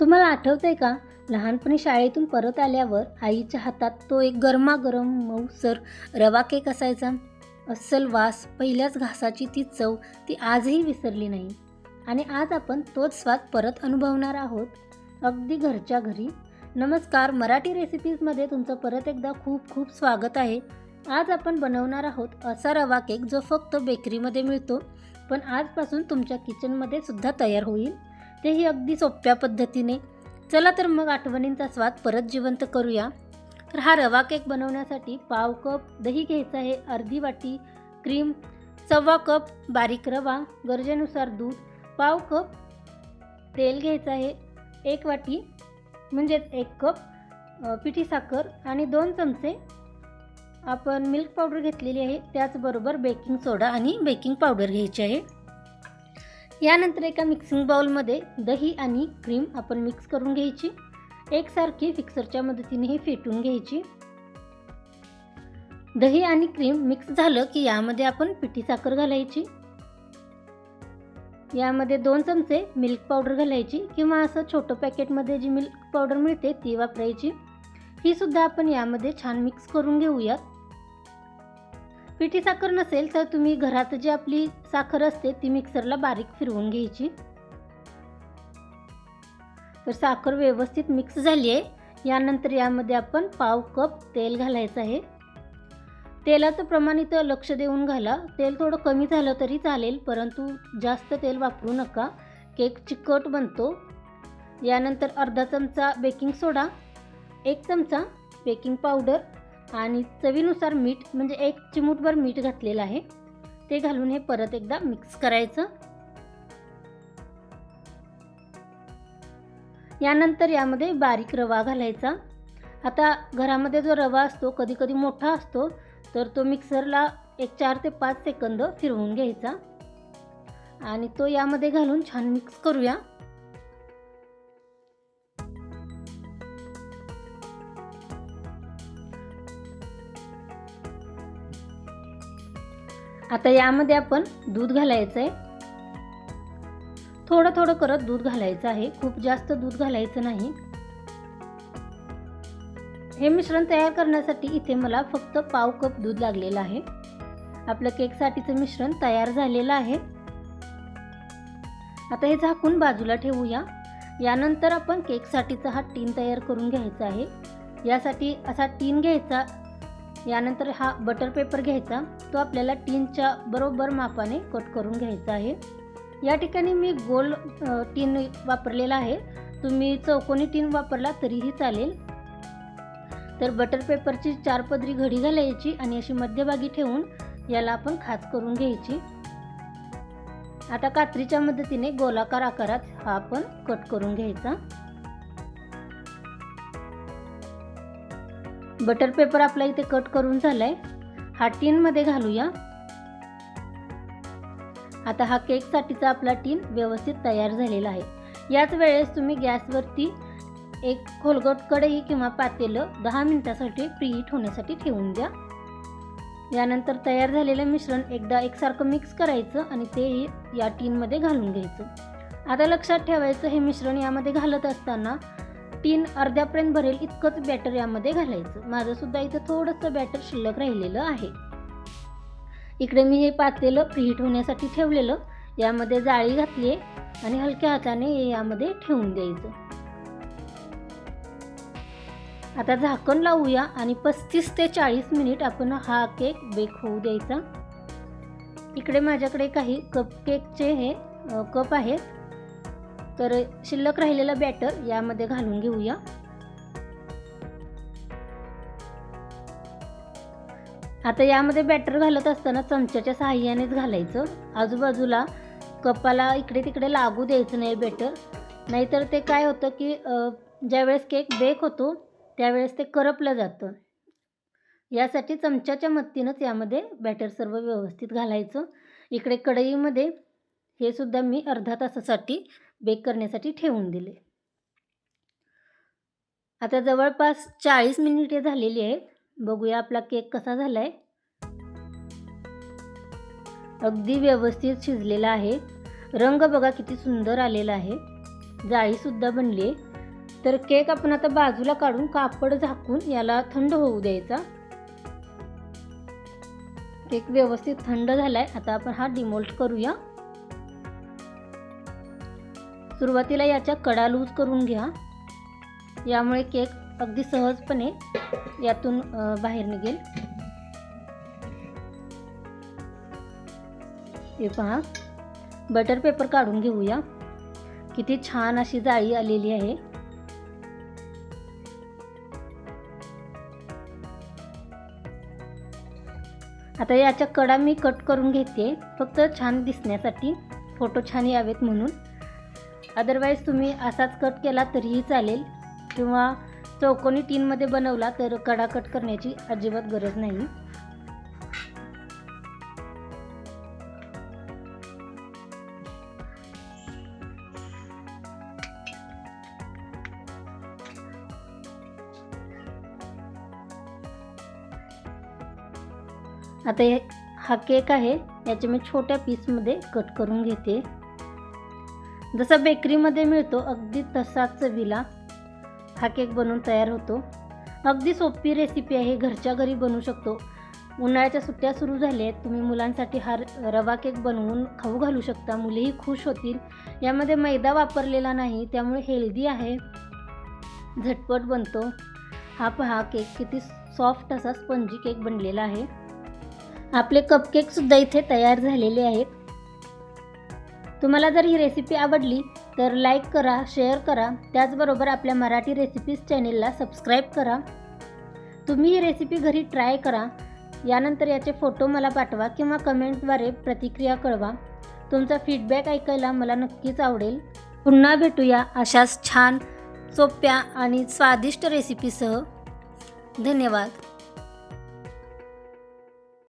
तुम्हाला आठवतंय का? लहानपणी शाळेतून परत आल्यावर आईच्या हातात तो एक गरमागरम मऊसर रवा केक असायचा. अस्सल वास पहिल्याच घासाची ती चव ती आजही विसरली नाही. आणि आज आपण तोच स्वाद परत अनुभवणार आहोत. अगदी घरच्या घरी. नमस्कार मराठी रेसिपीजमध्ये तुमचं परत एकदा खूप खूप स्वागत आहे. आज आपण बनवणार आहोत असा रवा केक जो फक्त बेकरीमध्ये मिळतो. पण आजपासून तुमच्या किचनमध्ये सुद्धा तयार होईल. तेही अगदी सोप्या पद्धतीने. चला तर मग आठवणींचा स्वाद परत जिवंत करूया. तर हा रवा केक बनवण्यासाठी पाव कप दही घ्यायचं आहे अर्धी वाटी क्रीम सव्वा कप बारीक रवा गरजेनुसार दूध पाव कप तेल घ्यायचं आहे एक वाटी म्हणजेच एक कप पिठी साखर आणि दोन चमचे आपण मिल्क पावडर घेतलेली आहे त्याचबरोबर बेकिंग सोडा आणि बेकिंग पावडर घ्यायची आहे. यानंतर एका मिक्सिंग बाउलमध्ये दही आणि क्रीम आपण मिक्स करून घ्यायची. एकसारखी मिक्सरच्या मदतीने हे फेटून घ्यायची. दही आणि क्रीम मिक्स झालं की यामध्ये आपण पिठी साखर घालायची. यामध्ये दोन चमचे मिल्क पावडर घालायची किंवा असं छोटं पॅकेटमध्ये जी मिल्क पावडर मिळते ती वापरायची. ही सुद्धा आपण यामध्ये छान मिक्स करून घेऊयात. पिठी साखर नसेल तर तुम्ही घरात जी आपली साखर असते ती मिक्सरला बारीक फिरवून घ्यायची. तर साखर व्यवस्थित मिक्स झाली आहे. यानंतर यामध्ये आपण पाव कप तेल घालायचं आहे. तेलाचं प्रमाण इथं लक्ष देऊन घाला. तेल थोडं कमी झालं तरी चालेल परंतु जास्त तेल वापरू नका. केक चिकट बनतो. यानंतर अर्धा चमचा बेकिंग सोडा एक चमचा बेकिंग पावडर आणि चवीनुसार मीठ म्हणजे एक चिमूटभर मीठ घातलेलं आहे. ते घालून हे परत एकदा मिक्स करायचं. यानंतर यामध्ये बारीक रवा घालायचा. आता घरामध्ये जो रवा असतो कधी कधी मोठा असतो तर तो मिक्सरला एक चार ते पाच सेकंद फिरवून घ्यायचा. आणि तो यामध्ये घालून छान मिक्स करूया. आता यामध्ये आपण दूध घालायचं आहे. थोडं थोडं करत दूध घालायचं आहे. खूप जास्त दूध घालायचं नाही. हे मिश्रण तयार करण्यासाठी इथे मला फक्त पाव कप दूध लागलेलं आहे. आपलं केकसाठीचं मिश्रण तयार झालेलं आहे. आता हे झाकून बाजूला ठेवूया. यानंतर आपण केकसाठीचा हा टीन तयार करून घ्यायचा आहे. यासाठी असा टीन घ्यायचा यानंतर हा बटर पेपर घ्यायचा. तो आपल्याला टीनच्या बरोबर मापाने कट करून घ्यायचा आहे. या ठिकाणी मी गोल टीन वापरलेला आहे. तुम्ही चौकोनी टीन वापरला तरीही चालेल. तर बटर पेपरची चार पदरी घडी घालायची आणि अशी मध्यभागी ठेवून याला आपण खाच करून घ्यायची. आता कात्रीच्या मदतीने गोलाकार आकारात हा आपण कट करून घ्यायचा. बटर पेपर आपला इथे कट करून झालाय. हा टीनमध्ये घालूया. आता हा केकसाठीचा आपला टीन व्यवस्थित तयार झालेला आहे. याच वेळेस तुम्ही गॅसवरती एक खोलगट कढई किंवा पातेलं दहा मिनिटासाठी प्रीहीट होण्यासाठी ठेवून द्या. यानंतर तयार झालेलं मिश्रण एकदा एकसारखं मिक्स करायचं आणि तेही या टीनमध्ये घालून घ्यायचं. आता लक्षात ठेवायचं हे मिश्रण यामध्ये घालत असताना टीन अर्ध्यापर्यंत भरेल इतकंच बॅटर यामध्ये घालायचं. माझं सुद्धा इथं थोडंसं बॅटर शिल्लक राहिलेलं आहे. इकडे मी हे पातेलं प्रीहीट होण्यासाठी ठेवलेलं. यामध्ये जाळी घातली आहे आणि हलक्या हाताने यामध्ये ठेवून द्यायचं. आता झाकण लावूया आणि पस्तीस ते चाळीस मिनिट आपण हा केक बेक होऊ द्यायचा. इकडे माझ्याकडे काही कप केकचे हे कप आहेत. तर शिल्लक राहिलेलं बॅटर यामध्ये घालून घेऊया. आता यामध्ये बॅटर घालत असताना चमच्याच्या सहाय्यानेच घालायचं. आजूबाजूला कपाला इकडे तिकडे लागू द्यायचं नाही बॅटर नाहीतर ते काय होतं की ज्यावेळेस केक बेक होतो त्यावेळेस ते करपलं जातं. यासाठी चमच्याच्या मदतीनंच यामध्ये बॅटर सर्व व्यवस्थित घालायचं. इकडे कढईमध्ये हे सुद्धा मी अर्धा तासासाठी बेक करण्यासाठी ठेवून दिले. आता जवळपास चाळीस मिनिटे झालेली आहेत. बघूया आपला केक कसा झाला आहे अगदी व्यवस्थित शिजलेला आहे. रंग बघा किती सुंदर आलेला आहे. जाळीसुद्धा बनली आहे. तर केक आपण आता बाजूला काढून कापड झाकून याला थंड होऊ द्यायचा. केक व्यवस्थित थंड झाला आहे आता आपण हा डिमोल्ट करूया. सुरुवातीला याच्या कडा लूज करून घ्या. यामुळे केक अगदी सहजपणे यातून बाहेर निघेल. हे पहा. बटर पेपर काढून घेऊया. किती छान अशी जाळी आलेली आहे. आता याच्या कडा मी कट करून घेते. फक्त छान दिसण्यासाठी. फोटो छान यावेत म्हणून. अदरवाईज तुम्ही असाच कट केला तरीही चालेल. किंवा चौकोनी टीनमध्ये बनवला तर कडा कट करण्याची अजिबात गरज नाही. आता हे हा केक आहे याचे मी छोट्या पीसमध्ये कट करून घेते. जसा बेकरीमध्ये मिळतो अगदी तसाच चवीला हा केक बनवून तयार होतो. अगदी सोपी रेसिपी आहे घरच्या घरी बनवू शकतो. उन्हाळ्याच्या सुट्ट्या सुरू झाल्या आहेत तुम्ही मुलांसाठी हा रवा केक बनवून खाऊ घालू शकता. मुलेही खुश होतील. यामध्ये मैदा वापरलेला नाही त्यामुळे हेल्दी आहे. झटपट बनतो. हा पहा केक किती सॉफ्ट असा स्पंजी केक बनलेला आहे. आपले कपकेकसुद्धा इथे तयार झालेले आहेत. तुम्हाला जर ही रेसिपी आवडली तर लाईक करा शेअर करा. त्याचबरोबर आपल्या मराठी रेसिपीज चॅनेलला सबस्क्राईब करा. तुम्ही ही रेसिपी घरी ट्राय करा. यानंतर याचे फोटो मला पाठवा किंवा कमेंटद्वारे प्रतिक्रिया कळवा. तुमचा फीडबॅक ऐकायला मला नक्कीच आवडेल. पुन्हा भेटूया अशाच छान सोप्या आणि स्वादिष्ट रेसिपीसह धन्यवाद.